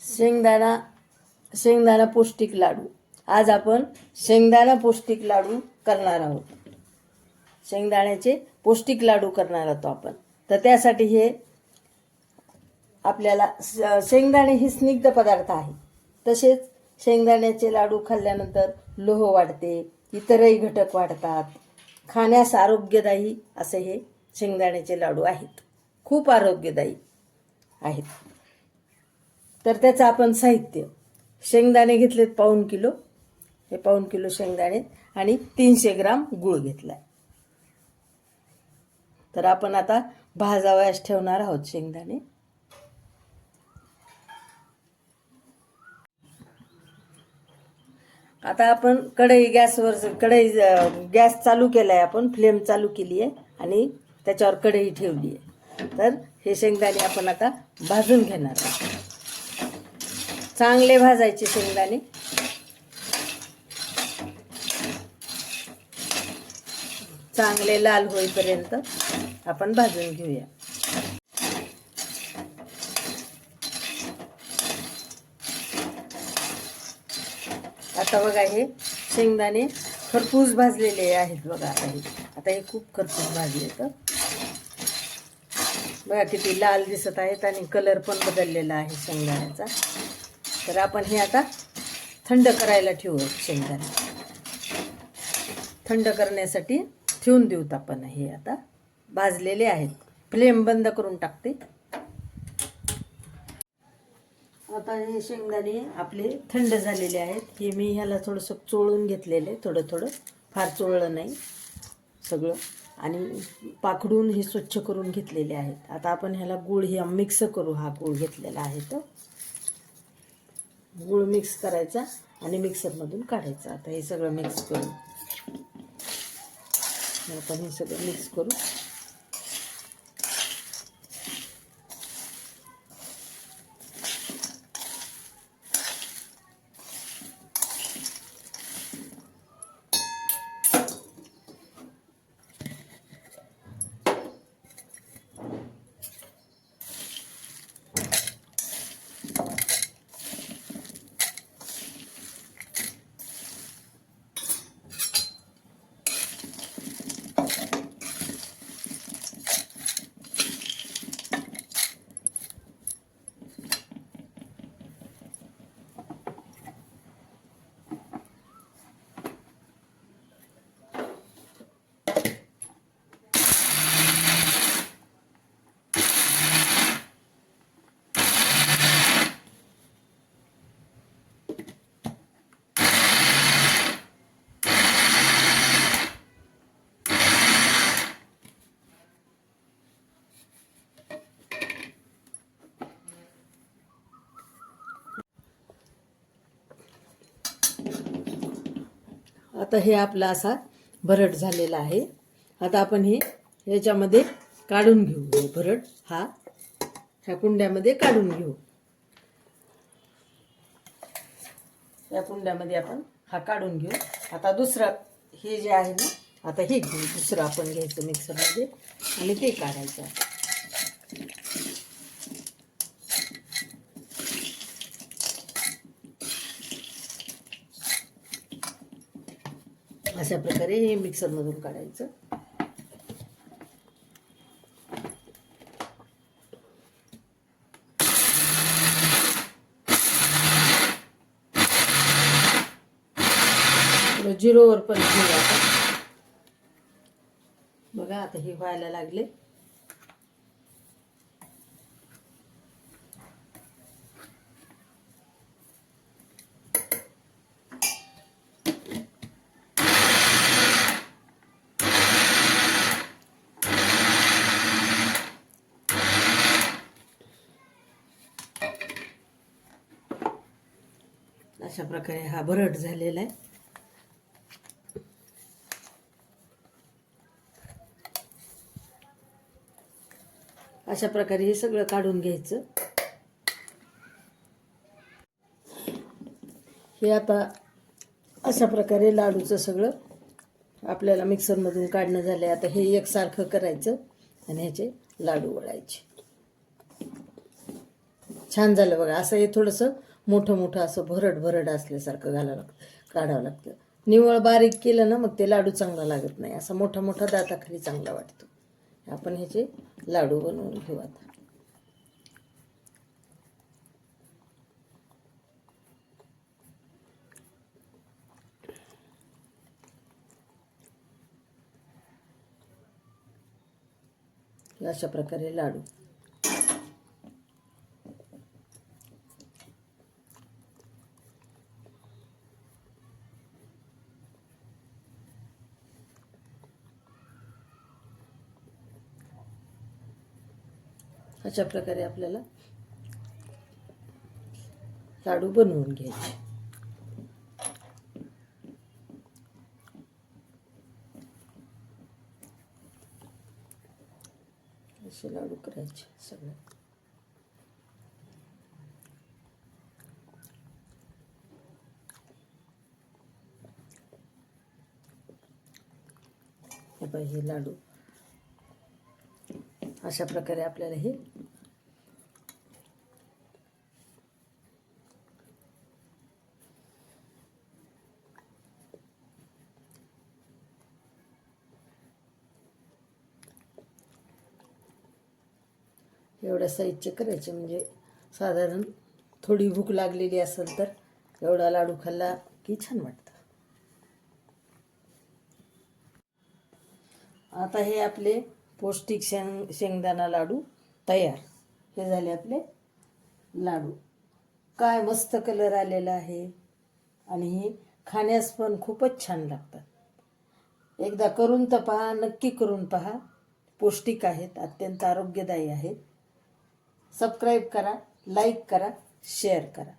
शेंगदाणा शेंगदाणा पौष्टिक लाडू. आज आपण शेंगदाणा पौष्टिक लाडू करणार आहोत. शेंगदाण्याचे पौष्टिक लाडू करणार आहोत आपण. तर त्यासाठी हे आपल्याला श- शेंगदाणे हे स्निग्ध पदार्थ आहे. तसेच शेंगदाण्याचे लाडू खाल्ल्यानंतर लोह वाढते इतरही घटक वाढतात. खाण्यास आरोग्यदायी असे हे शेंगदाण्याचे लाडू आहेत. खूप आरोग्यदायी आहेत. तर त्याचं आपण साहित्य. शेंगदाणे घेतलेत पाऊण किलो. हे पाऊन किलो शेंगदाणे आणि तीनशे ग्राम गूळ घेतलाय. तर आपण आता भाजावयास ठेवणार आहोत शेंगदाणे. आता आपण कढई गॅसवर कढई गॅस चालू केला आहे आपण फ्लेम चालू केली आहे आणि त्याच्यावर कढई ठेवली आहे तर हे शेंगदाणे आपण आता भाजून घेणार आहोत. चांगले भाजायचे शेंगदाणे. चांगले लाल होईपर्यंत आपण भाजून घेऊया. आता बघा हे शेंगदाणे खरपूस भाजलेले आहेत बघा आता हे. आता हे खूप खरपूस भाजले तर. बघा किती लाल दिसत आहेत आणि कलर पण बदललेला आहे शेंगदाण्याचा. तर आपण हे आता थंड करायला ठेवू शेंगदाणे. थंड करण्यासाठी ठेवून देऊत आपण हे आता. भाजलेले आहेत. फ्लेम बंद करून टाकते. आता हे शेंगदाणे आपले थंड झालेले आहेत. हे मी ह्याला थोडंसं चोळून घेतलेलं. आहे थोडं थोडं. फार चोळलं नाही सगळं. आणि पाखडून हे स्वच्छ करून घेतलेले आहेत. आता आपण ह्याला गूळ हे मिक्स करू. हा गूळ घेतलेला आहे तो. गूळ मिक्स करायचा आणि मिक्सरमधून काढायचा. आता हे सगळं मिक्स करू. आपण हे सगळं मिक्स करू. आता हे आपला असा भरट झालेला आहे. आता आपण हे याच्यामध्ये काढून घेऊ. भरट हा ह्या कुंड्यामध्ये काढून घेऊ. या कुंड्यामध्ये आपण हा काढून घेऊ. आता दुसरं हे जे आहे ना आता हे घेऊ. दुसरं आपण घ्यायचं मिक्सरमध्ये आणि ते काढायचं. अशा प्रकारे हे मिक्सरमधून काढायचं. झिरोवर पण घेऊ बघा आता हे व्हायला लागले. अशा प्रकारे हा भरट झालेला आहे. अशा प्रकारे हे सगळं काढून घ्यायचं. हे आता अशा प्रकारे लाडूचं सगळं आपल्याला मिक्सरमधून काढणं झालं आता हे एकसारखं करायचं आणि ह्याचे लाडू वळायचे. छान झालं बघा. असं हे थोडंसं मोठं मोठं असं भरड भरड असल्यासारखं घालावं लागतं काढावं लागतं. निवळ बारीक केलं ना मग ते लाडू चांगला लागत नाही. असा मोठा मोठा दाताखाली चांगला वाटतो. आपण ह्याचे लाडू बनवून घेऊ आता. अशा प्रकारे लाडू. अशा प्रकारे आपल्याला लाडू बनवून घ्यायचे. असे लाडू करायचे सगळे. हे लाडू अशा प्रकारे आपल्याला हे एवढ्या साईजचे करायचे. म्हणजे साधारण थोडी भूक लागलेली असेल तर एवढा लाडू खाल्ला की छान वाटतं. आता हे आपले पौष्टिक शेंग शेंगदाणा लाडू तयार. हे झाले आपले लाडू. काय मस्त कलर आलेला आहे. आणि हे खाण्यास पण खूपच छान लागतात. एकदा करून तर पहा नक्की करून पहा. पौष्टिक आहेत अत्यंत आरोग्यदायी आहेत. सबस्क्राईब करा लाईक करा शेअर करा.